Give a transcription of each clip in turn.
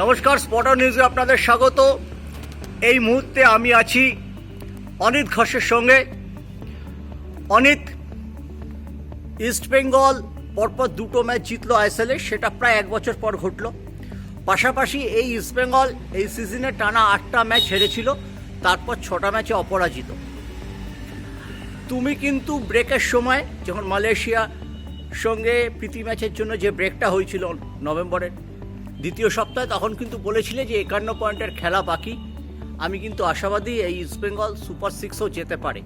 নমস্কার স্পটার নিউজে আপনাদের স্বাগত। এই মুহূর্তে আমি আছি অনিত ঘোষের সঙ্গে। অনিত, ইস্ট বেঙ্গল পরপর দুটো ম্যাচ জিতলো আইএসএলে সেটা প্রায় এক বছর পর ঘটলো। পাশাপাশি এই ইস্ট বেঙ্গল এই সিজনে টানা আটটা ম্যাচ হেরেছিল, তারপর ছটা ম্যাচে অপরাজিত। তুমি কিন্তু ব্রেকের সময়, যখন মালয়েশিয়া সঙ্গে প্রীতি ম্যাচের জন্য যে ব্রেকটা হয়েছিল নভেম্বরের দ্বিতীয় সপ্তাহে তখন কিন্তু বলেছিলে যে একান্ন পয়েন্টের খেলা বাকি। আমি কিন্তু আশাবাদী এই ইস্টবেঙ্গল সুপার সিক্সও যেতে পারে।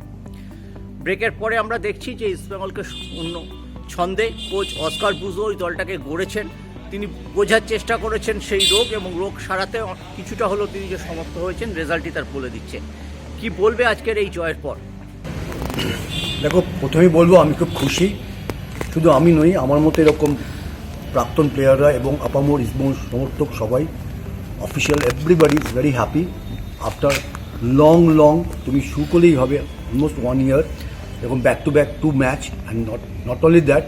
ব্রেকের পরে আমরা দেখছি যে ইস্টবেঙ্গলকে অন্য ছন্দে কোচ অস্কার বুজো ওই দলটাকে গড়েছেন। তিনি বোঝার চেষ্টা করেছেন সেই রোগ এবং রোগ সারাতে কিছুটা হলেও তিনি যে সমর্থ হয়েছেন, রেজাল্টই তার বলে দিচ্ছে। কি বলবে আজকের এই জয়ের পর? দেখো, প্রথমেই বলব, আমি খুব খুশি। শুধু আমি নই, আমার মতো এরকম প্রাক্তন প্লেয়াররা এবং আপামোর ইসমোর সমর্থক সবাই official everybody is very happy after long long তুমি শু করলেই হবে অলমোস্ট ওয়ান ইয়ার এবং back to back to match and not not only that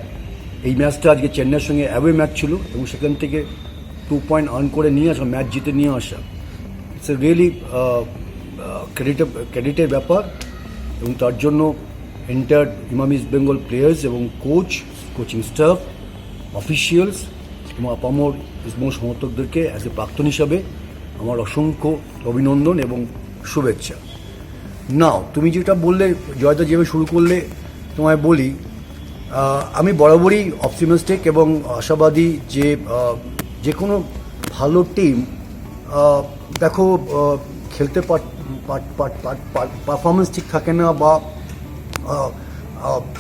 এই ম্যাচটা আজকে চেন্নাইয়ের সঙ্গে অ্যাওয়ে ম্যাচ ছিল এবং সেখান থেকে টু পয়েন্ট আর্ন করে নিয়ে আসা ম্যাচ জিতে নিয়ে আসা। ইটস এ রিয়েলি ক্রেডিট ক্রেডিটের ব্যাপার এবং তার জন্য এন্টার ইমাম ইস্ট বেঙ্গল প্লেয়ার্স এবং কোচ কোচিং স্টাফ অফিসিয়ালস এবং আপামর ইসমোর সমর্থকদেরকে অ্যাজ এ প্রাক্তন হিসাবে আমার অসংখ্য অভিনন্দন এবং শুভেচ্ছা। নাও তুমি যেটা বললে, জয়দা যেভাবে শুরু করলে, তোমায় বলি আমি বরাবরই অপটিমিস্টিক এবং আশাবাদী যে যে কোনো ভালো টিম দেখো খেলতে পারফরমেন্স ঠিক থাকে না বা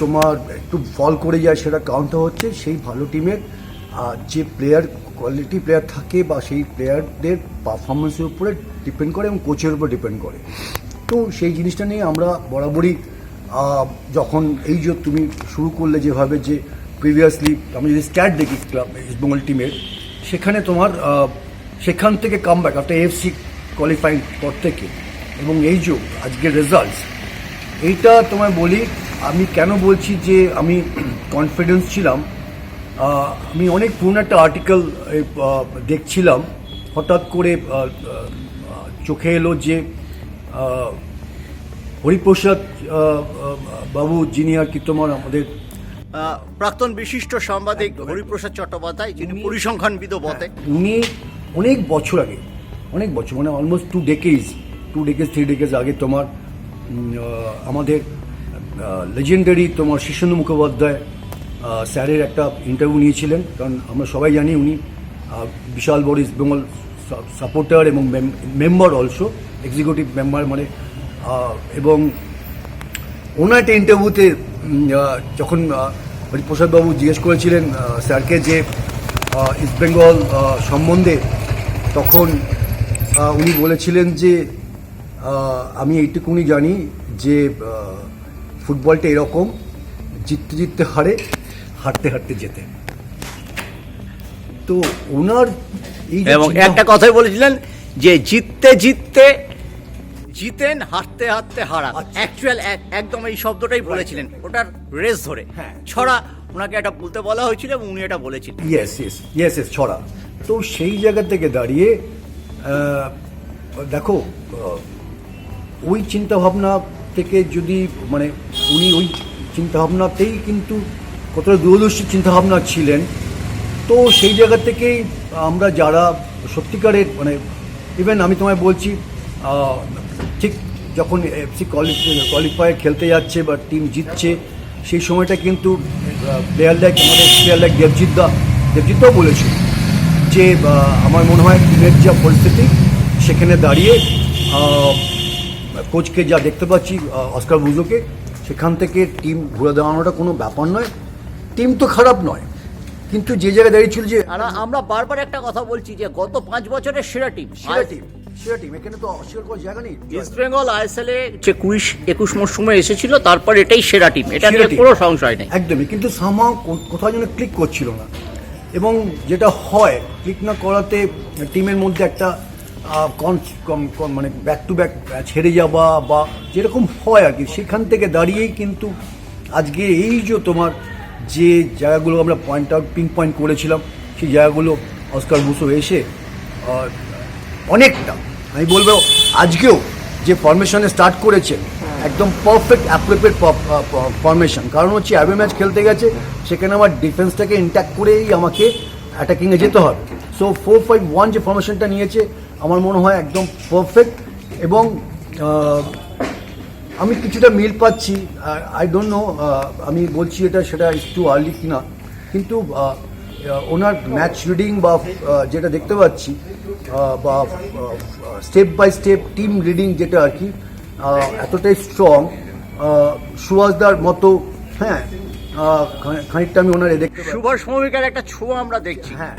তোমার একটু ফল করে যায়, সেটা কাউন্টার হচ্ছে। সেই ভালো টিমের যে প্লেয়ার কোয়ালিটি প্লেয়ার থাকে বা সেই প্লেয়ারদের পারফরমেন্সের উপরে ডিপেন্ড করে এবং কোচের উপর ডিপেন্ড করে। তো সেই জিনিসটা নিয়ে আমরা বরাবরই যখন এই যে তুমি শুরু করলে যেভাবে যে প্রিভিয়াসলি আমি যদি স্ট্যাট দেখি ক্লাব ইস্টবেঙ্গল টিমের সেখানে তোমার সেখান থেকে কাম ব্যাক একটা এফসি কোয়ালিফাইং পর থেকে। এবং এই যে আজকের রেজাল্টস এইটা তোমায় বলি আমি কেন বলছি যে আমি কনফিডেন্স ছিলাম? আমি অনেক পুরনো একটা আর্টিকেল দেখছিলাম। হঠাৎ করে চোখে এলো যে হরিপ্রসাদ বাবু যিনি আর কি তোমার আমাদের প্রাক্তন বিশিষ্ট সাংবাদিক হরিপ্রসাদ চট্টোপাধ্যায় যিনি পরিসংখ্যানবিদও বটে। উনি অনেক বছর আগে অনেক বছর মানে almost two decades two decades three decades আগে তোমার আমাদের লেজেন্ডারি তোমার শীর্ষেন্দু মুখোপাধ্যায় স্যারের একটা ইন্টারভিউ নিয়েছিলেন কারণ আমরা সবাই জানি উনি বিশাল বড় ইস্ট বেঙ্গল সাপোর্টার এবং মেম্বার অলসো এক্সিকিউটিভ মেম্বার মানে এবং ওনার একটা ইন্টারভিউতে যখন হরিপ্রসাদবাবু জিজ্ঞেস করেছিলেন স্যারকে যে আহ, ইস্টবেঙ্গল আহ, সম্বন্ধে তখন উনি বলেছিলেন যে আমি এইটুকুনি জানি যে ফুটবলটা এরকম জিততে জিততে হারে হারতে হারতে জেতে। তো ওনার এই এবং একটা কথাই বলেছিলেন যে জিততে জিততে জিতেন হারতে হারতে হারা আচ্ছা। অ্যাকচুয়াল একদম এই শব্দটাই বলেছিলেন। ওটার রেস ধরে। হ্যাঁ। ছড়া ওনাকে এটা বলতে বলা হয়েছিল এবং উনি এটা বলেছিলেন। ইয়েস ইয়েস ইয়েস ইয়েস ছড়া। তো সেই জায়গা থেকে দাঁড়িয়ে দেখো ওই চিন্তাভাবনা থেকে যদি মানে উনি ওই চিন্তাভাবনাতেই কিন্তু কতটা দূরদর্শী চিন্তাভাবনা ছিলেন, তো সেই জায়গা থেকেই আমরা যারা সত্যিকারের মানে ইভেন আমি তোমায় বলছি ঠিক যখন এফসি কোয়ালিফায়ার খেলতে যাচ্ছে বা টিম জিতছে, সেই সময়টা কিন্তু প্লেয়ার লাইক আমাদের প্লেয়ার লাইক দেবজিৎ দা দেবজিৎদাও বলেছিল যে আমার মনে হয় টিমের যা পরিস্থিতি, সেখানে দাঁড়িয়ে কোচকে যা দেখতে পাচ্ছি অস্কার বুজোকে সেখান থেকে টিম ঘুরে দেওয়ানোটা কোনো ব্যাপার নয়। টিম তো খারাপ নয় কিন্তু যে জায়গায় দাঁড়িয়েছিল যে আমরা বারবার একটা কথা বলছি যে গত পাঁচ বছরের সেরা টিম সেরা টিম সেরা টিম এখানে তো অস্বীকার করার জায়গা নেই। ইস্ট বেঙ্গল আইএসএল এ যে কুড়ি একুশ মরশুমে এসেছিল তারপর এটাই সেরা টিম এটা নিয়ে কোনো সংশয় নেই। একদমই কিন্তু সামা কোথাও যেন ক্লিক করছিল না। এবং যেটা হয় ক্লিক না করাতে টিমের মধ্যে একটা মানে ব্যাক টু ব্যাক ছেড়ে যাওয়া বা যেরকম হয় আর কি, সেখান থেকে দাঁড়িয়েই কিন্তু আজকে এই যে তোমার যে জায়গাগুলো আমরা পয়েন্ট আউট পিং পয়েন্ট করেছিলাম, সেই জায়গাগুলো অস্কার বুসো এসে অনেকটা, আমি বলব আজকেও যে ফরমেশনে স্টার্ট করেছে, একদম পারফেক্ট অ্যাপ্রোপ্রিয়েট ফরমেশন কারণ হচ্ছে অ্যাভে ম্যাচ খেলতে গেছে, সেখানে আমার ডিফেন্সটাকে ইন্ট্যাক্ট করেই আমাকে অ্যাটাকিংয়ে যেতে হবে। সো ফোর ফাইভ ওয়ান যে ফরমেশনটা নিয়েছে আমার মনে হয় একদম পারফেক্ট এবং আমি কিছুটা মিল পাচ্ছি। আই ডোন্ট নো আমি বলছি এটা সেটা একটু আর্লি কিনা। কিন্তু ওনার ম্যাচ রিডিং বা যেটা দেখতে পাচ্ছি বা step by step team reading যেটা আর কি এতটাই স্ট্রং সুভাষদার মতো হ্যাঁ খানি- খানিকটা আমি ওনার দেখতে। সুভাষ ভৌমিকার একটা ছোঁয়া আমরা দেখছি। হ্যাঁ।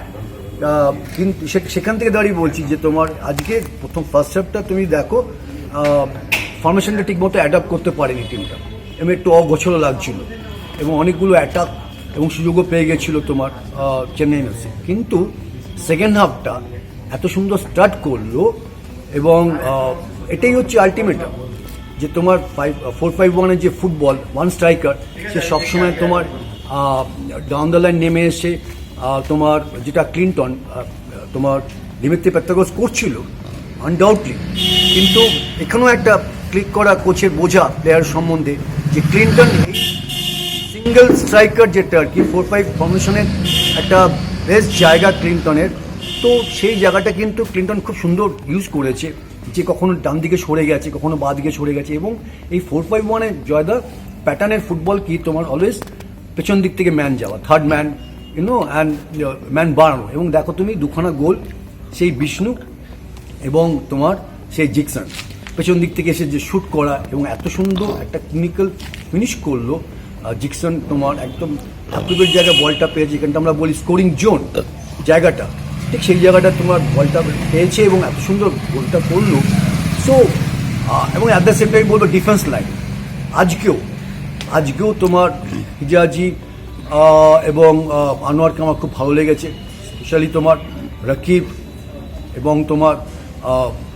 কিন্তু সেখান থেকে দাঁড়িয়ে বলছি যে তোমার আজকে প্রথম ফার্স্ট হাফটা তুমি দেখো ফরমেশনটা ঠিকমতো অ্যাডাপ্ট করতে পারেনি টিমটা এবং একটু অগোছলো লাগছিল এবং অনেকগুলো অ্যাটাক এবং সুযোগও পেয়ে গেছিল তোমার চেন্নাই এফসি। কিন্তু সেকেন্ড হাফটা এত সুন্দর স্টার্ট করল এবং এটাই হচ্ছে আলটিমেটাম যে তোমার ফাইভ ফোর ফাইভ ওয়ানের যে ফুটবল ওয়ান স্ট্রাইকার সে সবসময় তোমার ডাউন দ্য লাইন নেমে এসে তোমার যেটা ক্লিনটন তোমার দিমিত্রি পেত্তাগোস করছিল আনডাউটলি কিন্তু এখানেও একটা ক্লিক করা কোচের বোঝা প্লেয়ার সম্বন্ধে যে ক্লিনটন সিঙ্গেল স্ট্রাইকার যেটা আর কি ফোর ফাইভ ফর্মেশনের একটা বেস্ট জায়গা ক্লিনটনের তো সেই জায়গাটা কিন্তু ক্লিনটন খুব সুন্দর ইউজ করেছে, যে কখনো ডান দিকে সরে গেছে, কখনো বাঁ দিকে সরে গেছে। এবং এই ফোর ফাইভ ওয়ানে জয়দা প্যাটার্নের ফুটবল কি তোমার অলওয়েজ পেছন দিক থেকে ম্যান যাওয়া third man you know and man বাড়ানো এবং দেখো তুমি দুখানা গোল, সেই বিষ্ণু এবং তোমার সেই জিকসন। পেছন দিক থেকে এসে যে শ্যুট করা এবং এত সুন্দর একটা ক্লিনিক্যাল ফিনিশ করল জিকসন তোমার একদম অ্যাপ্রোপ্রিয়েট জায়গায় বলটা পেয়েছে। যেখানটা আমরা বলি স্কোরিং জোন জায়গাটা। ঠিক সেই জায়গাটা তোমার বলটা পেয়েছে এবং এত সুন্দর গোলটা করল। সো এবং অ্যাট দ্য সেম টাইম বলব ডিফেন্স লাইন আজকেও আজকেও তোমার হিজাজি এবং আনোয়ারকে আমার খুব ভালো লেগেছে স্পেশালি তোমার রাকিব এবং তোমার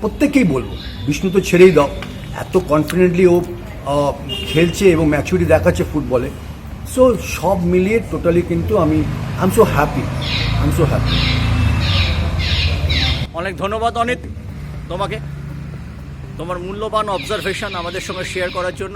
প্রত্যেককেই বলব, বিষ্ণু তো ছেড়েই দাও, এত কনফিডেন্টলি ও খেলছে এবং ম্যাচুরিটি দেখাচ্ছে ফুটবলে সো সব মিলিয়ে টোটালি কিন্তু আমি I'm so happy I'm so happy অনেক ধন্যবাদ অনিত তোমাকে, তোমার মূল্যবান অবজারভেশন আমাদের সঙ্গে শেয়ার করার জন্য।